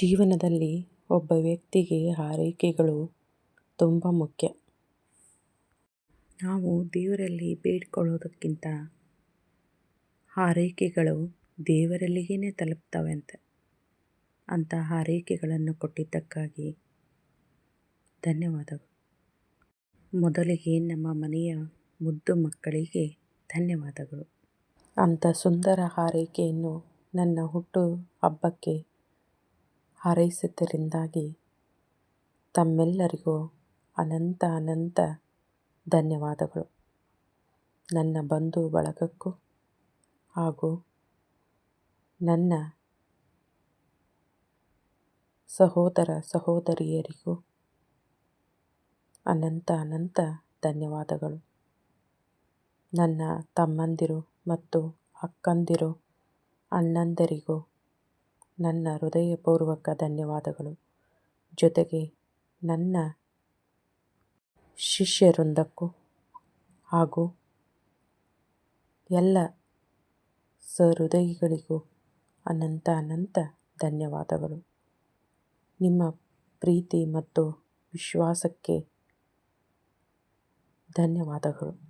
ಜೀವನದಲ್ಲಿ ಒಬ್ಬ ವ್ಯಕ್ತಿಗೆ ಹಾರೈಕೆಗಳು ತುಂಬ ಮುಖ್ಯ. ನಾವು ದೇವರಲ್ಲಿ ಬೇಡಿಕೊಳ್ಳೋದಕ್ಕಿಂತ ಹಾರೈಕೆಗಳು ದೇವರಲ್ಲಿಗೇ ಅಂತ ಅಂಥ ಹಾರೈಕೆಗಳನ್ನು ಕೊಟ್ಟಿದ್ದಕ್ಕಾಗಿ ಧನ್ಯವಾದಗಳು. ಮೊದಲಿಗೆ ನಮ್ಮ ಮನೆಯ ಮುದ್ದು ಮಕ್ಕಳಿಗೆ ಧನ್ಯವಾದಗಳು. ಅಂಥ ಸುಂದರ ಹಾರೈಕೆಯನ್ನು ನನ್ನ ಹುಟ್ಟು ಹಬ್ಬಕ್ಕೆ ಹಾರೈಸಿದ್ದರಿಂದಾಗಿ ತಮ್ಮೆಲ್ಲರಿಗೂ ಅನಂತ ಅನಂತ ಧನ್ಯವಾದಗಳು. ನನ್ನ ಬಂಧು ಬಳಗಕ್ಕೂ ಹಾಗೂ ನನ್ನ ಸಹೋದರ ಸಹೋದರಿಯರಿಗೂ ಅನಂತ ಅನಂತ ಧನ್ಯವಾದಗಳು. ನನ್ನ ತಮ್ಮಂದಿರು ಮತ್ತು ಅಕ್ಕಂದಿರು, ಅಣ್ಣಂದಿರಿಗೂ ನನ್ನ ಹೃದಯಪೂರ್ವಕ ಧನ್ಯವಾದಗಳು. ಜೊತೆಗೆ ನನ್ನ ಶಿಷ್ಯರೊಂದಕ್ಕೂ ಹಾಗೂ ಎಲ್ಲ ಸಹೃದಯಿಗಳಿಗೂ ಅನಂತ ಅನಂತ ಧನ್ಯವಾದಗಳು. ನಿಮ್ಮ ಪ್ರೀತಿ ಮತ್ತು ವಿಶ್ವಾಸಕ್ಕೆ ಧನ್ಯವಾದಗಳು.